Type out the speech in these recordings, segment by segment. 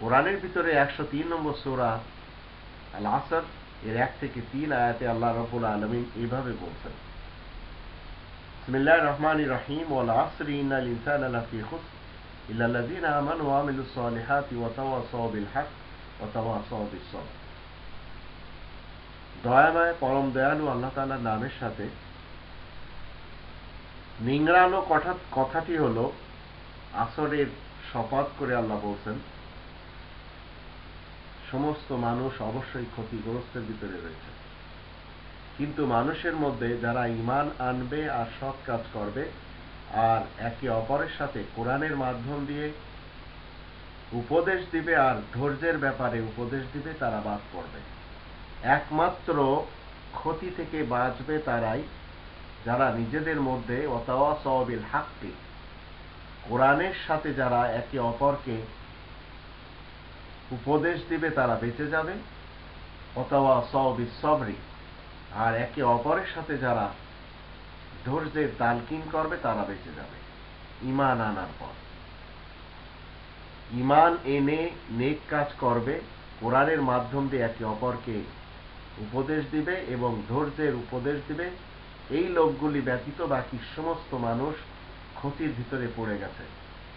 কোরআনের ভিতরে একশো তিন নম্বর সোরা আল আসর এর এক থেকে তিন আয়াতে আল্লাহ রবুল আলমিন এইভাবে বলছেন। বিসমিল্লাহ রহমান রহিম, ওয়াল দয়াময়, পরম দয়ালু আল্লাহ তাআলার নামের সাথে নিংড়ানো কথা কথাটি হলো আসরের শপথ করে আল্লাহ বলছেন সমস্ত মানুষ অবশ্যই ক্ষতিগ্রস্তের ভিতরে রয়েছে। কিন্তু মানুষের মধ্যে যারা ইমান আনবে আর সৎ কাজ করবে, আর একে অপরের সাথে কোরআনের মাধ্যম দিয়ে উপদেশ দিবে আর ধৈর্যের ব্যাপারে উপদেশ দিবে, তারা বাদ পড়বে। একমাত্র ক্ষতি থেকে বাঁচবে তারাই যারা নিজেদের মধ্যে অতাওয়া সবিল হাকটি কোরআনের সাথে যারা একে অপরকে উপদেশ দিবে, তারা বেঁচে যাবে। অথবা সবিস সবরি। আর একে অপরের সাথে যারা ধৈর্যের তালকিন করবে, তারা বেঁচে যাবে। ইমান আনার পর। ইমান এনে নেক কাজ করবে, কোরআনের মাধ্যম দিয়ে একে অপরকে উপদেশ দিবে এবং ধৈর্যের উপদেশ দিবে। এই লোকগুলি ব্যতীত বাকি সমস্ত মানুষ ক্ষতির ভিতরে পড়ে গেছে।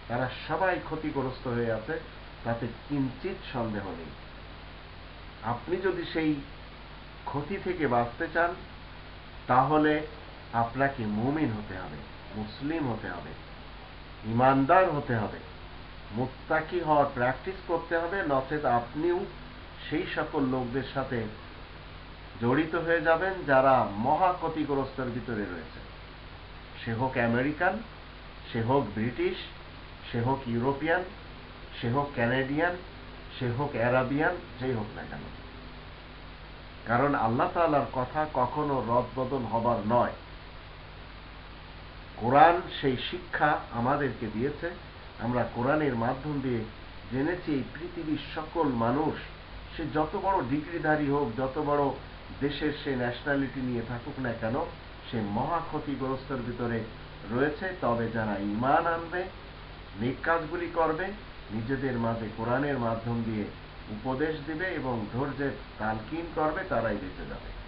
তারা সবাই ক্ষতিগ্রস্ত হয়ে আছে। তাতে কিঞ্চিত সন্দেহ নেই। আপনি যদি সেই ক্ষতি থেকে বাঁচতে চান, তাহলে আপনাকে মুমিন হতে হবে, মুসলিম হতে হবে, ইমানদার হতে হবে, মুত্তাকি হওয়ার প্র্যাকটিস করতে হবে, নচেত আপনিও সেই সকল লোকদের সাথে জড়িত হয়ে যাবেন যারা মহা ক্ষতিগ্রস্তের ভিতরে রয়েছে। সে হোক আমেরিকান, সে হোক ব্রিটিশ, সে হোক ইউরোপিয়ান সে হোক ক্যানাডিয়ান, সে হোক অ্যারাবিয়ান, যেই হোক না কেন। কারণ আল্লাহ তালার কথা কখনো রদবদল হবার নয়। কোরআন সেই শিক্ষা আমাদেরকে দিয়েছে। আমরা কোরআনের মাধ্যম দিয়ে জেনেছি এই পৃথিবীর সকল মানুষ, সে যত বড় ডিগ্রিধারী হোক, যত বড় দেশের সে ন্যাশনালিটি নিয়ে থাকুক না কেন, সে মহা ক্ষতিগ্রস্তের ভিতরে রয়েছে। তবে যারা ইমান আনবে, নেক কাজগুলি করবে নিজেদের মাঝে কোরআনের মাধ্যম দিয়ে উপদেশ দিবে এবং ধৈর্যের তালকিন করবে তারাই বেঁচে যাবে।